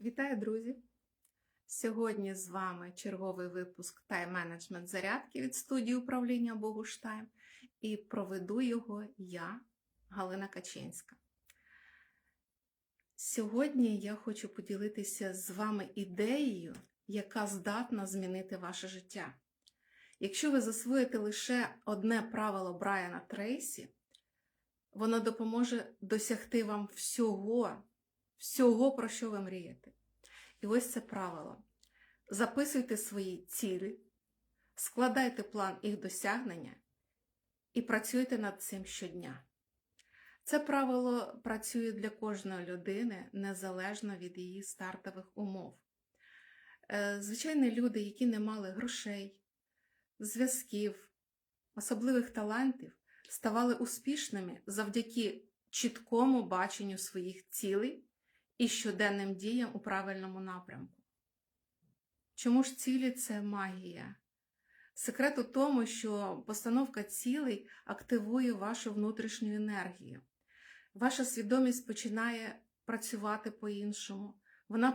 Вітаю, друзі! Сьогодні з вами черговий випуск тайм-менеджмент зарядки від студії управління Богуштайм і проведу його я, Галина Качинська. Сьогодні я хочу поділитися з вами ідеєю, яка здатна змінити ваше життя. Якщо ви засвоїте лише одне правило Брайана Трейсі, воно допоможе досягти вам всього, всього, про що ви мрієте. І ось це правило. Записуйте свої цілі, складайте план їх досягнення і працюйте над цим щодня. Це правило працює для кожної людини незалежно від її стартових умов. Е, Звичайні люди, які не мали грошей, зв'язків, особливих талантів, ставали успішними завдяки чіткому баченню своїх цілей і щоденним діям у правильному напрямку. Чому ж цілі це магія? Секрет у тому, що постановка цілей активує вашу внутрішню енергію. Ваша свідомість починає працювати по-іншому. Вона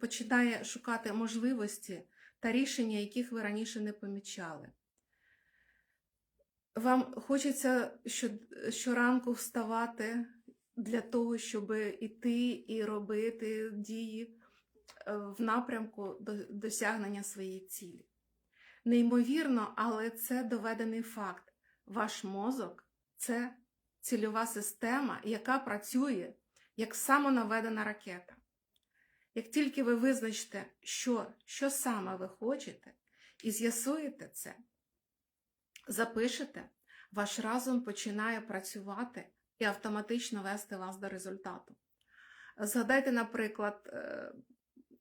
починає шукати можливості та рішення, яких ви раніше не помічали. Вам хочеться щоранку вставати для того, щоб іти і робити дії е, в напрямку до- досягнення своєї цілі. Неймовірно, але це доведений факт. Ваш мозок це цільова система, яка працює як самонаведена ракета. Як тільки ви визначите, що, що саме ви хочете, і з'ясуєте це, запишете, ваш разум починає працювати і автоматично вести вас до результату. Згадайте, наприклад, е,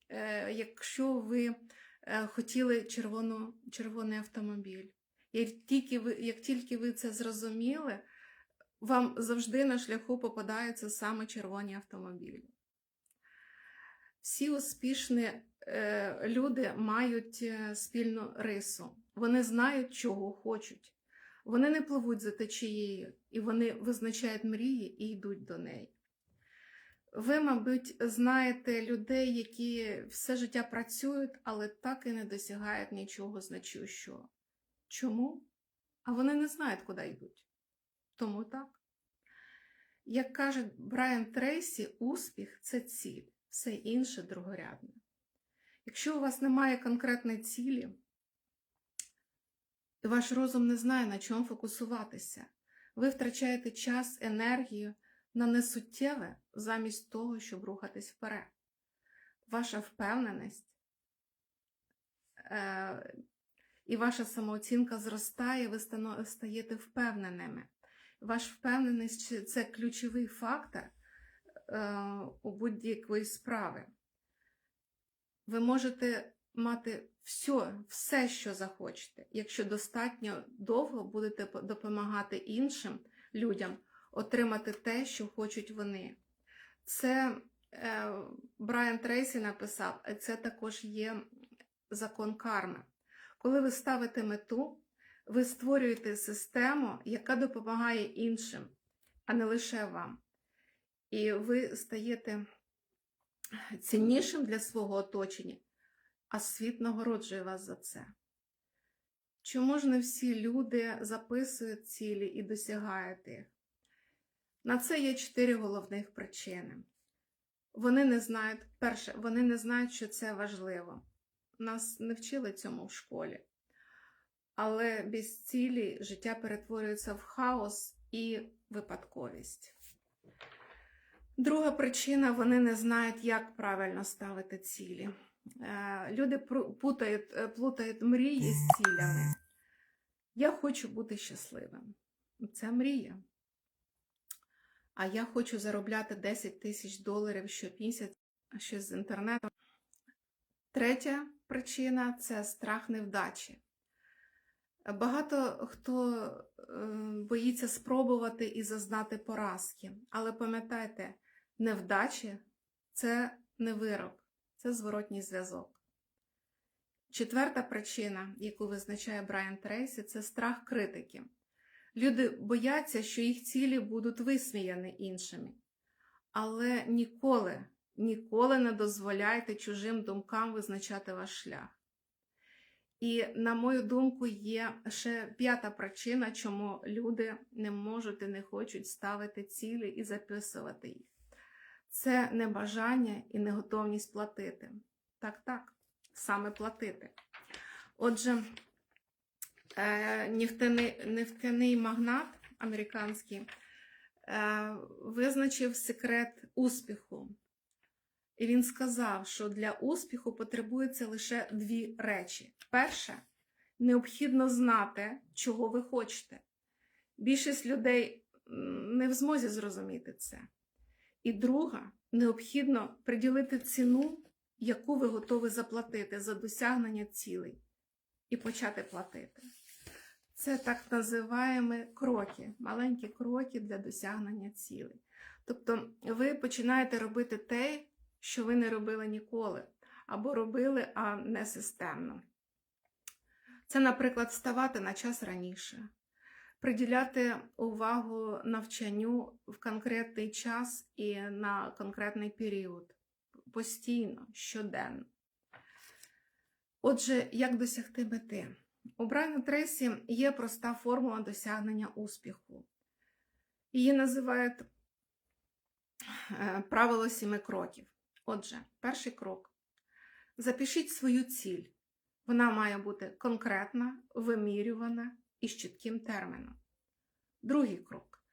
е, якщо ви е, хотіли червону, червоний автомобіль, як тільки, ви, як тільки ви це зрозуміли, вам завжди на шляху попадаються саме червоні автомобілі. Всі успішні люди мають спільну рису. Вони знають, чого хочуть. Вони не пливуть за течією, і вони визначають мрії і йдуть до неї. Ви, мабуть, знаєте людей, які все життя працюють, але так і не досягають нічого значущого. Чому? А вони не знають, куди йдуть. Тому так. Як каже Брайан Трейсі, успіх це ціль, все інше другорядне. Якщо у вас немає конкретної цілі, ваш розум не знає, на чому фокусуватися, ви втрачаєте час, енергію на несуттєве замість того, щоб рухатись вперед. Ваша впевненість е, і ваша самооцінка зростає, ви стаєте впевненими. Ваш впевненість це ключовий фактор е, у будь-якої справи. Ви можете мати все, все, що захочете, якщо достатньо довго будете допомагати іншим людям отримати те, що хочуть вони. Це е, Брайан Трейсі написав, а це також є закон карми. Коли ви ставите мету, ви створюєте систему, яка допомагає іншим, а не лише вам. І ви стаєте ціннішим для свого оточення, а світ нагороджує вас за це. Чому ж не всі люди записують цілі і досягають їх? На це є чотири головних причини. Вони не знають, перше, вони не знають, що це важливо. Нас не вчили цьому в школі. Але без цілі життя перетворюється в хаос і випадковість. Друга причина вони не знають, як правильно ставити цілі. Е, Люди путають, е, плутають мрії з цілями. Я хочу бути щасливим. Це мрія. А я хочу заробляти 10 тисяч доларів щомісяць щось з інтернету. Третя причина це страх невдачі. Багато хто е, боїться спробувати і зазнати поразки. Але пам'ятайте, невдачі це не вирок, це зворотній зв'язок. Четверта причина, яку визначає Брайан Трейсі, це страх критики. Люди бояться, що їх цілі будуть висміяні іншими. Але ніколи Ніколи не дозволяйте чужим думкам визначати ваш шлях. І, на мою думку, є ще п'ята причина, чому люди не можуть і не хочуть ставити цілі і записувати їх. Це небажання і неготовність платити. Так, так, саме платити. Отже, е, нефтяний, нефтяний магнат американський е, визначив секрет успіху. І він сказав, що для успіху потребується лише дві речі. Перше, необхідно знати, чого ви хочете. Більшість людей не в змозі зрозуміти це. І друга, необхідно приділити ціну, яку ви готові заплатити за досягнення цілей, і почати платити. Це так називаємо кроки, маленькі кроки для досягнення цілей. Тобто ви починаєте робити те, що ви не робили ніколи, або робили, а не системно. Це, наприклад, вставати на час раніше, приділяти увагу навчанню в конкретний час і на конкретний період, постійно, щоденно. Отже, як досягти мети? У Брайана Трейсі є проста формула досягнення успіху. Її називають е, правило сіми кроків. Отже, перший крок. Запишіть свою ціль. Вона має бути конкретна, вимірювана і з чітким терміном. Другий крок.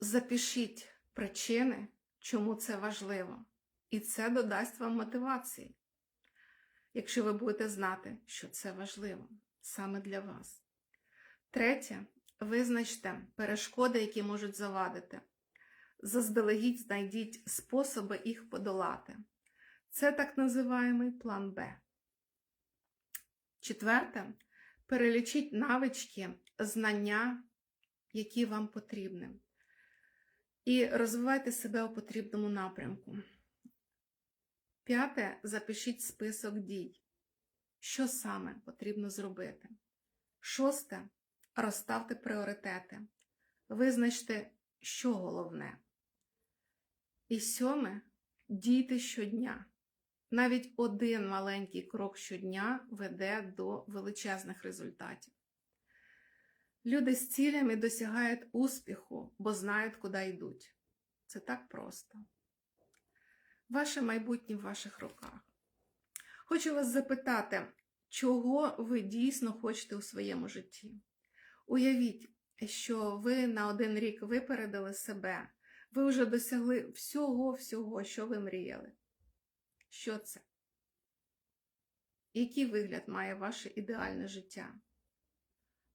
Запишіть причини, чому це важливо. І це додасть вам мотивації, якщо ви будете знати, що це важливо саме для вас. Третє. Визначте перешкоди, які можуть завадити. Заздалегідь знайдіть способи їх подолати. Це так називаємий план Б. Четверте, перелічіть навички, знання, які вам потрібні. І розвивайте себе у потрібному напрямку. П'яте, запишіть список дій. Що саме потрібно зробити? Шосте, розставте пріоритети. Визначте, що головне. І сьоме, дійте щодня. Навіть один маленький крок щодня веде до величезних результатів. Люди з цілями досягають успіху, бо знають, куди йдуть. Це так просто. Ваше майбутнє в ваших руках. Хочу вас запитати, чого ви дійсно хочете у своєму житті? Уявіть, що ви на один рік випередили себе, ви вже досягли всього-всього, що ви мріяли. Що це? Який вигляд має ваше ідеальне життя?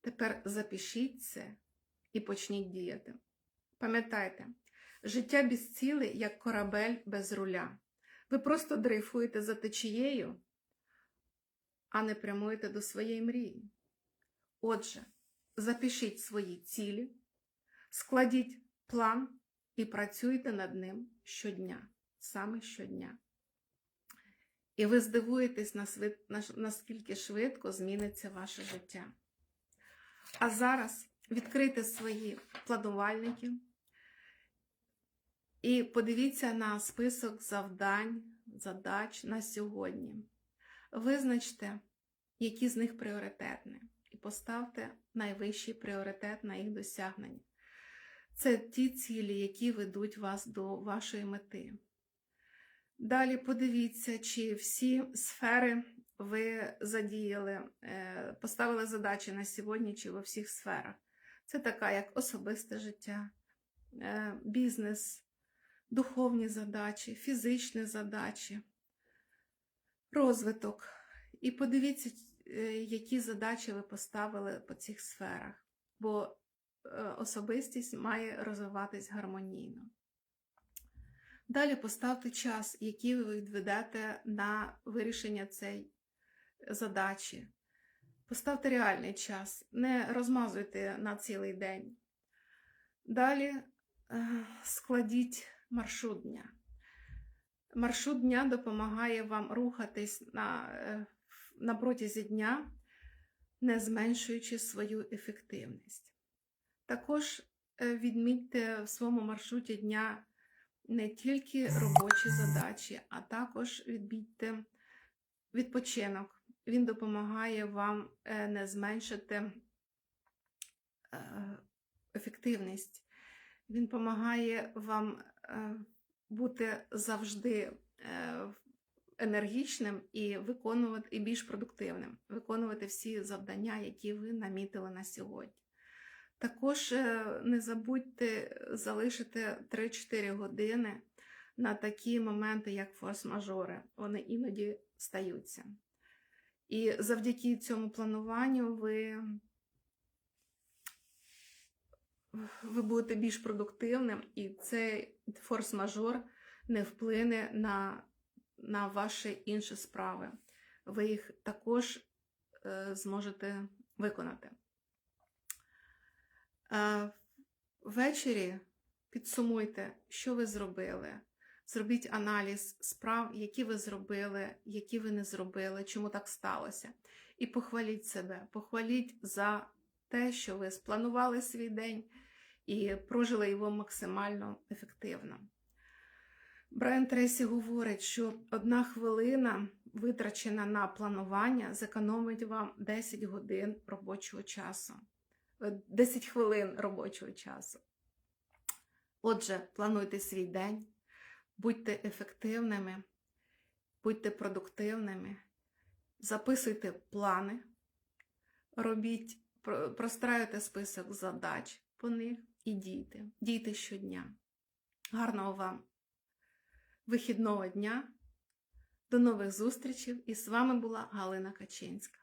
Тепер запишіть це і почніть діяти. Пам'ятайте, життя без цілей, як корабель без руля. Ви просто дрейфуєте за течією, а не прямуєте до своєї мрії. Отже, запишіть свої цілі, складіть план і працюйте над ним щодня, саме щодня. І ви здивуєтесь, наскільки швидко зміниться ваше життя. А зараз відкрийте свої планувальники і подивіться на список завдань, задач на сьогодні. Визначте, які з них пріоритетні, і поставте найвищий пріоритет на їх досягнення. Це ті цілі, які ведуть вас до вашої мети. Далі подивіться, чи всі сфери ви задіяли, е, поставили задачі на сьогодні, чи во всіх сферах. Це така, як особисте життя, е, бізнес, духовні задачі, фізичні задачі, розвиток. І подивіться, е, які задачі ви поставили по цих сферах, бо особистість має розвиватись гармонійно. Далі поставте час, який ви відведете на вирішення цієї задачі. Поставте реальний час, не розмазуйте на цілий день. Далі складіть маршрут дня. Маршрут дня допомагає вам рухатись на, е, на протязі дня, не зменшуючи свою ефективність. Також е, відмітьте в своєму маршруті дня не тільки робочі задачі, а також відбійте відпочинок. Він допомагає вам е, не зменшити е, ефективність. Він допомагає вам е, бути завжди енергічним і виконувати і більш продуктивним, виконувати всі завдання, які ви намітили на сьогодні. Також е, не забудьте залишити 3-4 години на такі моменти, як форс-мажори. Вони іноді стаються. І завдяки цьому плануванню ви, ви будете більш продуктивним, і цей форс-мажор не вплине на, на ваші інші справи. Ви їх також е, зможете виконати. Ввечері підсумуйте, що ви зробили. Зробіть аналіз справ, які ви зробили, які ви не зробили, чому так сталося. І похваліть себе, похваліть за те, що ви спланували свій день і прожили його максимально ефективно. Брайан Трейсі говорить, що одна хвилина, витрачена на планування, зекономить вам 10 годин робочого часу. 10 хвилин робочого часу. Отже, плануйте свій день, будьте ефективними, будьте продуктивними, записуйте плани, робіть, простраюйте список задач по них і дійте. Дійте щодня. Гарного вам вихідного дня. До нових зустрічей! І з вами була Галина Качинська.